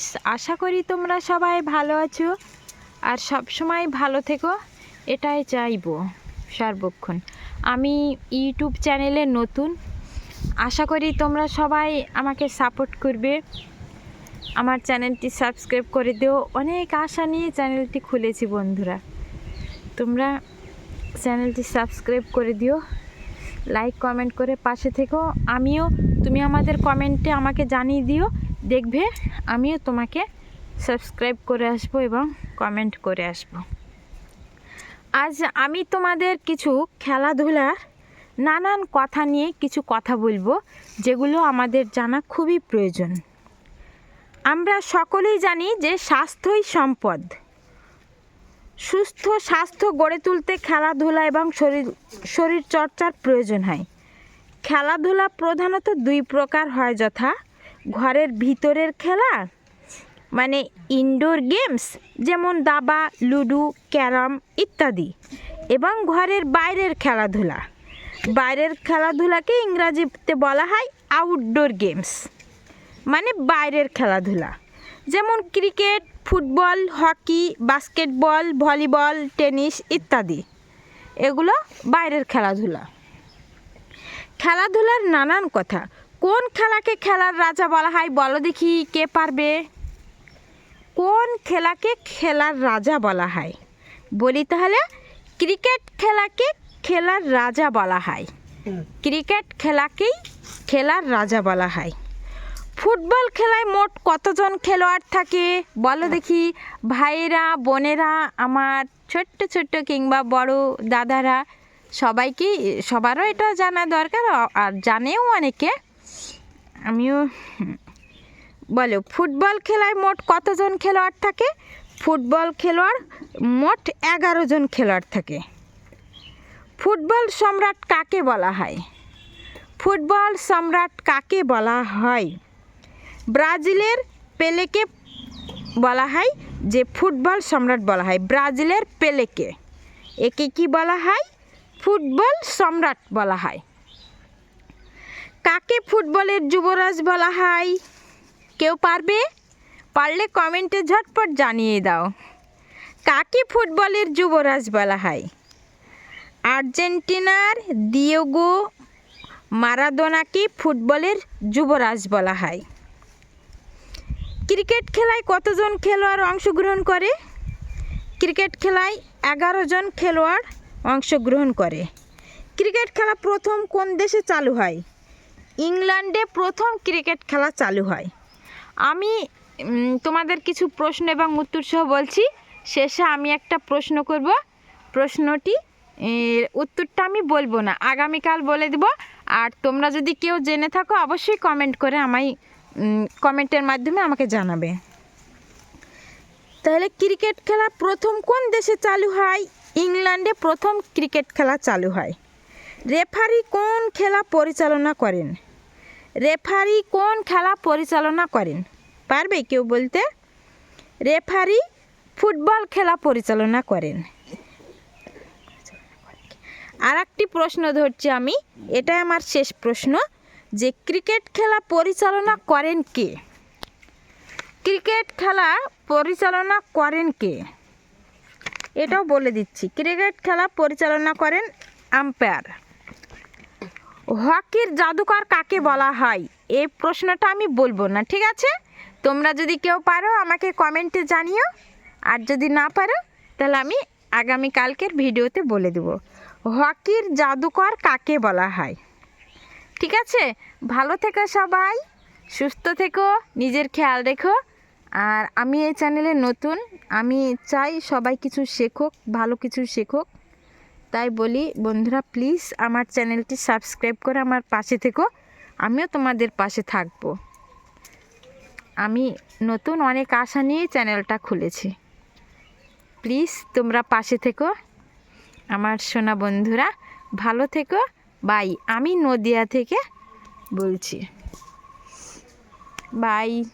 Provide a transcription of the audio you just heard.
Friends আশা করি তোমরা সবাই ভালো আছো। আর সব সময় ভালো থেকো, এটাই চাইব সর্বক্ষণ। আমি ইউটিউব চ্যানেলে নতুন। আশা করি তোমরা সবাই আমাকে সাপোর্ট করবে। আমার চ্যানেলটি সাবস্ক্রাইব করে দিও। অনেক আশা নিয়ে চ্যানেলটি খুলেছি বন্ধুরা। তোমরা চ্যানেলটি সাবস্ক্রাইব করে দিও। লাইক, কমেন্ট করে পাশে থেকো। আমিও, তুমি আমাদের কমেন্টে আমাকে জানিয়ে দিও দেখবে, আমিও তোমাকে সাবস্ক্রাইব করে আসব এবং কমেন্ট করে আসব। আজ আমি তোমাদের কিছু খেলাধুলার নানান কথা নিয়ে কিছু কথা বলব, যেগুলো আমাদের জানা খুবই প্রয়োজন। আমরা সকলেই জানি যে স্বাস্থ্যই সম্পদ। সুস্থ স্বাস্থ্য গড়ে তুলতে খেলাধুলা এবং শরীর, শরীরচর্চার প্রয়োজন হয়। খেলাধুলা প্রধানত দুই প্রকার হয় যথা ঘরের ভিতরের খেলা? মানে ইনডোর গেমস যেমন দাবা, লুডো, ক্যারম ইত্যাদি। এবং ঘরের বাইরের খেলাধুলা। বাইরের খেলাধুলাকে ইংরাজিতে বলা হয় আউটডোর গেমস মানে বাইরের খেলাধুলা। যেমন cricket, football, hockey, basketball, volleyball, tennis ইত্যাদি। এগুলো বাইরের খেলাধুলা। খেলাধুলার নানান কথা। কোন খেলাকে খেলার রাজা বলা হয়? বলো দেখি, কে পারবে? কোন খেলাকে খেলার রাজা বলা হয়? বলি তাহলে, ক্রিকেট খেলাকে খেলার রাজা বলা হয়। ক্রিকেট খেলাকেই খেলার রাজা বলা হয়। ফুটবল খেলায় মোট কতজন খেলোয়াড় থাকে? বলো দেখি, ভাইয়েরা, বোনেরা, আমার ছোট্ট ছোট্ট কিংবা বড় দাদারা সবাইকে সবারও এটা জানা দরকার, আর জানেও অনেকে। আমিও, বলো, ফুটবল খেলায় মোট কতজন খেলোয়াড় থাকে? ফুটবল খেলোয়াড় মোট এগারো জন খেলোয়াড় থাকে। ফুটবল সম্রাট কাকে বলা হয়? ফুটবল সম্রাট কাকে বলা হয়? ব্রাজিলের পেলেকে বলা হয় যে ফুটবল সম্রাট বলা হয়। ব্রাজিলের পেলেকে। একে কি বলা হয়? ফুটবল সম্রাট বলা হয়। কাকে ফুটবলের যুবরাজ বলা হয়? কেউ পারবে? পারলে কমেন্টে ঝটপট জানিয়ে দাও। কাকে ফুটবলের যুবরাজ বলা হয়? আর্জেন্টিনার দিয়েগো মারাদোনাকে ফুটবলের যুবরাজ বলা হয়। ক্রিকেট খেলায় কতজন খেলোয়াড় অংশগ্রহণ করে? ক্রিকেট খেলায় এগারো জন খেলোয়াড় অংশগ্রহণ করে। ক্রিকেট খেলা প্রথম কোন দেশে চালু হয়? ইংল্যান্ডে প্রথম ক্রিকেট খেলা চালু হয়। আমি তোমাদের কিছু প্রশ্ন এবং উত্তর সহ বলছি। শেষে আমি একটা প্রশ্ন করব। প্রশ্নটি উত্তরটা আমি বলব না, আগামীকাল বলে দেব। আর তোমরা যদি কেউ জেনে থাকো, অবশ্যই কমেন্ট করে আমায় কমেন্টের মাধ্যমে আমাকে জানাবে। তাহলে ক্রিকেট খেলা প্রথম কোন দেশে চালু হয়? ইংল্যান্ডে প্রথম ক্রিকেট খেলা চালু হয়। রেফারি কোন খেলা পরিচালনা করেন? রেফারি কোন খেলা পরিচালনা করেন? পারবে কেউ বলতে? রেফারি ফুটবল খেলা পরিচালনা করেন। আর একটি প্রশ্ন ধরছি আমি এটা আমার শেষ প্রশ্ন, যে ক্রিকেট খেলা পরিচালনা করেন কে? ক্রিকেট খেলা পরিচালনা করেন কে? এটাও বলে দিচ্ছি, ক্রিকেট খেলা পরিচালনা করেন আম্পায়ার। হকির জাদুকর কাকে বলা হয়? এই প্রশ্নটা আমি বলব না, ঠিক আছে? তোমরা যদি কেউ পারো, আমাকে কমেন্টে জানিও। আর যদি না পারো, তাহলে আমি আগামী কালকের ভিডিওতে বলে দেব। হকির জাদুকর কাকে বলা হয়? ঠিক আছে? ভালো থেকো সবাই, সুস্থ থেকো, নিজের খেয়াল রেখো। আর আমি এই চ্যানেলে নতুন, আমি চাই সবাই কিছু শেখুক, ভালো কিছু শেখুক। তাই বলি, বন্ধুরা প্লিজ আমার চ্যানেলটি সাবস্ক্রাইব করে আমার পাশে থেকো। আমিও তোমাদের পাশে থাকব। আমি নতুন অনেক আশা নিয়ে চ্যানেলটা খুলেছি। প্লিজ তোমরা পাশে থেকো। আমার সোনা বন্ধুরা, ভালো থেকো। বাই আমি নদিয়া থেকে বলছি। বাই